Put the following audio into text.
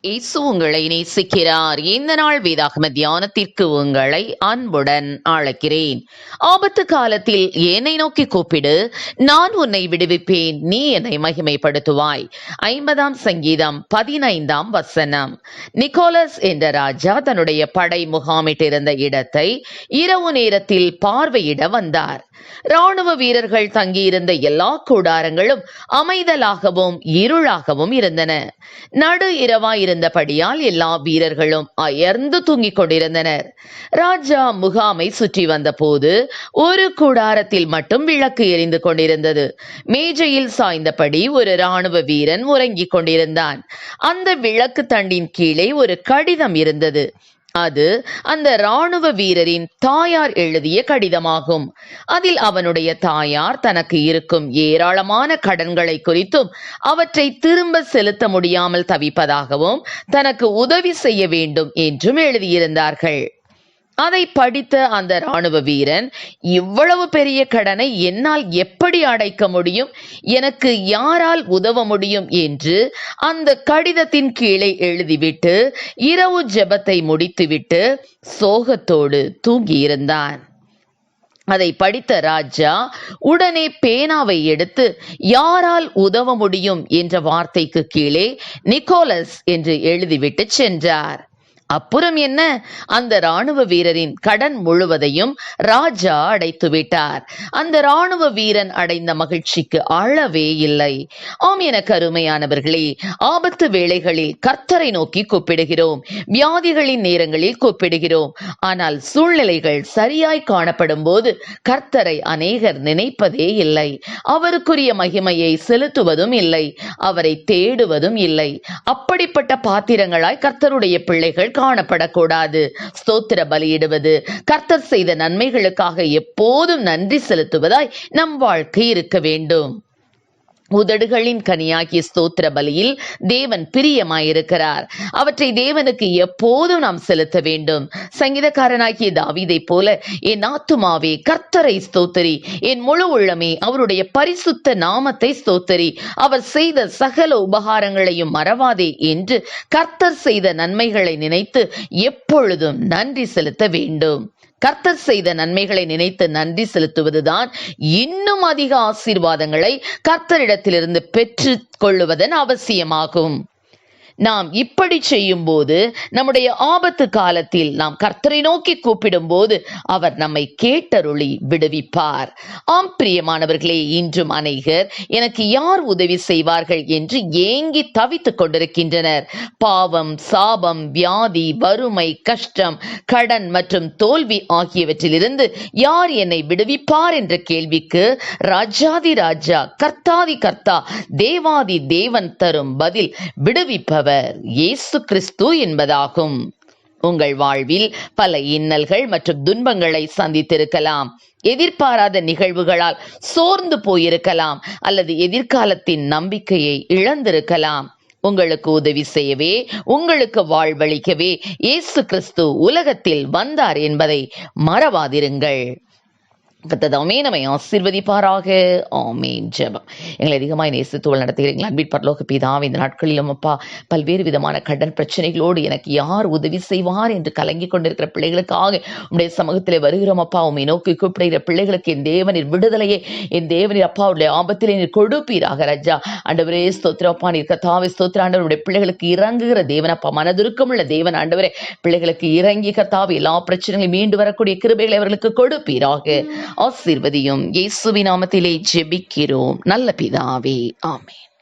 இயேசு உங்களை நேசிக்கிறார். இந்த நாள் வேதாகம தியானத்திற்கு உங்களை அன்புடன் அழைக்கிறேன். ஆபத்து காலத்தில் என்னை நோக்கி கூப்பிடு. நான் உன்னை விடுவிப்பேன். நீ என்னை மகிமைப்படுத்துவாய். ஐம்பதாம் சங்கீதம் பதினைந்தாம் வசனம். நிக்கோலஸ் என்ற ராஜா தன்னுடைய படை முகாமிட்டிருந்த இடத்தை இரவு நேரத்தில் பார்வையிட வந்தார். ராணுவ வீரர்கள் தங்கியிருந்த எல்லா கூடாரங்களும் அமைதலாகவும் இருளாகவும் இருந்தன. நடு இரவாய் இருந்தபடியால் எல்லா வீரர்களும் அயர்ந்து தூங்கிக் கொண்டிருந்தனர். ராஜா முகாமை சுற்றி வந்தபோது ஒரு கூடாரத்தில் மட்டும் விளக்கு எரிந்து கொண்டிருந்தது. மேஜையில் சாய்ந்தபடி ஒரு ராணுவ வீரன் உறங்கிக் கொண்டிருந்தான். அந்த விளக்கு தண்டின் கீழே ஒரு கடிதம் இருந்தது. அது அந்த ராணுவ வீரரின் தாயார் எழுதிய கடிதமாகும். அதில் அவனுடைய தாயார் தனக்கு இருக்கும் ஏராளமான கடன்களை குறித்தும் அவற்றை திரும்ப செலுத்த முடியாமல் தவிப்பதாகவும் தனக்கு உதவி செய்ய வேண்டும் என்றும் எழுதியிருந்தார்கள். அதை படித்த அந்த ராணுவ வீரன் இவ்வளவு பெரிய கடனை என்னால் எப்படி அடைக்க முடியும்? எனக்கு யாரால் உதவ முடியும்? என்று அந்த கடிதத்தின் கீழே எழுதிவிட்டு இரவு ஜெபத்தை முடித்துவிட்டு சோகத்தோடு தூங்கியிருந்தான். அதை படித்த ராஜா உடனே பேனாவை எடுத்து யாரால் உதவ முடியும்? என்ற வார்த்தைக்கு கீழே நிக்கோலஸ் என்று எழுதிவிட்டு சென்றார். அப்புறம் என்ன? அந்த ராணுவ வீரரின் கடன் முழுவதையும் ராஜா அடைத்து விட்டார். அந்த ராணுவ வீரன் அடைந்த மகிழ்ச்சிக்கு அளவே இல்லை. ஆம் என கருமையானவர்களே ஆபத்து வேளைகளில் கர்த்தரை நோக்கி கூப்பிடுகிறோம். வியாதிகளின் நேரங்களில் கூப்பிடுகிறோம். ஆனால் சூழ்நிலைகள் சரியாய் காணப்படும் போது கர்த்தரை அநேகர் நினைப்பதே இல்லை. அவருக்குரிய மகிமையை செலுத்துவதும் இல்லை. அவரை தேடுவதும் இல்லை. அப்படிப்பட்ட பாத்திரங்களாய் கர்த்தருடைய பிள்ளைகள் காணப்படக்கூடாது. ஸ்தோத்திர பலியிடுவது கர்த்தர் செய்த நன்மைகளுக்காக எப்போதும் நன்றி செலுத்துவதாய் நம் வாழ்க்கை இருக்க வேண்டும். உதடுகளின் கனியாகிய ஸ்தோத்திர பலியில் தேவன் பிரியமாயிருக்கிறார். அவற்றை தேவனுக்கு எப்போதும் நாம் செலுத்த வேண்டும். சங்கீதக்காரனாகிய தாவிதை போல என் ஆத்துமாவே கர்த்தரை ஸ்தோத்தரி. என் முழு உள்ளமே அவருடைய பரிசுத்த நாமத்தை ஸ்தோத்தரி. அவர் செய்த சகல உபகாரங்களையும் மறவாதே என்று கர்த்தர் செய்த நன்மைகளை நினைத்து எப்பொழுதும் நன்றி செலுத்த வேண்டும். கர்த்தர் செய்த நன்மைகளை நினைத்து நன்றி செலுத்துவதுதான் இன்னும் அதிக ஆசீர்வாதங்களை கர்த்தரிடத்திலிருந்து பெற்று கொள்ளுவதன் அவசியமாகும். நாம் இப்படி செய்யும் போது நம்முடைய ஆபத்து காலத்தில் நாம் கர்த்தரை நோக்கி கூப்பிடும் போது அவர் நம்மை கேட்டருளி விடுவிப்பார். ஆம் பிரியமானவர்களே இன்றும் அநேகர் எனக்கு யார் உதவி செய்வார்கள் என்று ஏங்கி தவித்துக் கொண்டிருக்கின்றனர். பாவம் சாபம் வியாதி வறுமை கஷ்டம் கடன் மற்றும் தோல்வி ஆகியவற்றிலிருந்து யார் என்னை விடுவிப்பார் என்ற கேள்விக்கு ராஜாதி ராஜா கர்த்தாதி கர்த்தா தேவாதி தேவன் தரும் பதில் விடுவிப்பவர். இயேசு கிறிஸ்து என்பதாகும். உங்கள் வாழ்வில் பல இன்னல்கள் மற்றும் துன்பங்களை சந்தித்திருக்கலாம். எதிர்பாராத நிகழ்வுகளால் சோர்ந்து போயிருக்கலாம் அல்லது எதிர்காலத்தின் நம்பிக்கையை இழந்திருக்கலாம். உங்களுக்கு உதவி செய்யவே உங்களுக்கு வாழ்வளிக்கவே இயேசு கிறிஸ்து உலகத்தில் வந்தார் என்பதை மறவாதிருங்கள். கத்ததாமே நம்மை ஆசீர்வதிப்பாராக. ஆமேன். ஜபம். எங்களை அதிகமாக நேசித்துவள் நடத்துகிறீங்களா அன்பின் பரலோக பிதாவை இந்த நாட்களிலும் அப்பா பல்வேறு விதமான கடன் பிரச்சனைகளோடு எனக்கு யார் உதவி செய்வார் என்று கலங்கி கொண்டிருக்கிற பிள்ளைகளுக்காக உடைய சமூகத்தில் வருகிறோம் அப்பா. உண்மை நோக்கி கூப்பிடுகிற பிள்ளைகளுக்கு என் தேவனின் விடுதலையே என் தேவனின் அப்பா உடைய ஆபத்திலே நீர் கொடுப்பீராக ரஜா. ஆண்டவரே ஸ்தோத்திரப்பா நீர் கத்தாவை ஸ்தோத்திர ஆண்டவருடைய பிள்ளைகளுக்கு இறங்குகிற தேவன் அப்பா மனதுருக்கமுள்ள தேவன் ஆண்டவரே. பிள்ளைகளுக்கு இறங்கி கத்தாவை எல்லா பிரச்சனைகளையும் மீண்டு வரக்கூடிய கிருபைகளை அவர்களுக்கு கொடுப்பீராக. ஆசீர்வதியும். இயேசுவி நாமத்திலே ஜெபிக்கிறோம். நல்ல பிதாவே ஆமேன்.